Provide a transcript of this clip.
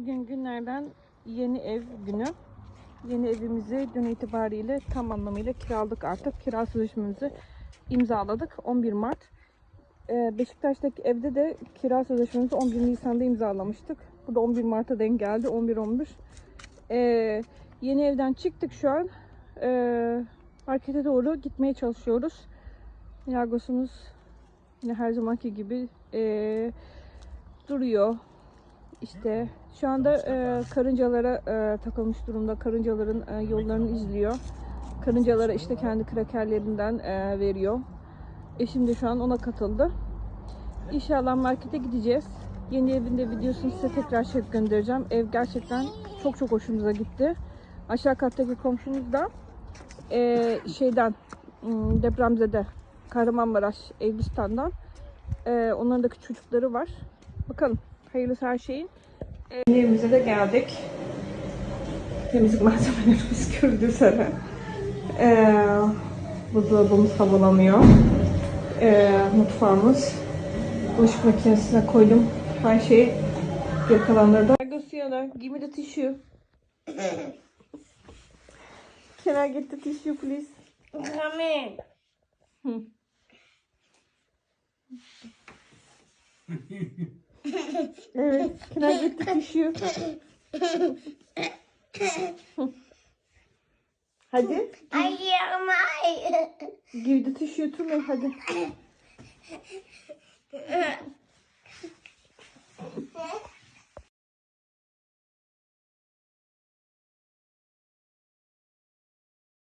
Bugün günlerden yeni ev günü. Yeni evimizi dün itibariyle tam anlamıyla kiraladık artık. Kira sözleşmemizi imzaladık 11 Mart. Ee, Beşiktaş'taki evde de kira sözleşmemizi 11 Nisan'da imzalamıştık. Bu da 11 Mart'a denk geldi. 11-11. Ee, yeni evden çıktık şu an. Ee, markete doğru gitmeye çalışıyoruz. Lagos'umuz yine her zamanki gibi ee, duruyor. İşte şu anda e, karıncalara e, takılmış durumda. Karıncaların e, yollarını izliyor. Karıncalara işte kendi krakerlerinden e, veriyor. Eşim de şu an ona katıldı. İnşallah markete gideceğiz. Yeni evinde videosunu size tekrar çekip göndereceğim. Ev gerçekten çok çok hoşumuza gitti. Aşağı kattaki komşumuz da e, şeyden hmm, depremzede Kahramanmaraş Elbistan'dan e, onların da küçük çocukları var. Bakalım hayırlısı her şeyin. E, evimize de geldik. Temizlik malzemelerimiz gördüğü üzere. E, buzdolabımız havalanıyor. E, mutfağımız. Bulaşık makinesine koydum. Her şey geri kalanları da. Luciana, give me the tissue. Can I get the tissue please? Come Hı. Evet, the tissue? Hadi, I hear my. give the tissue to me, hadi.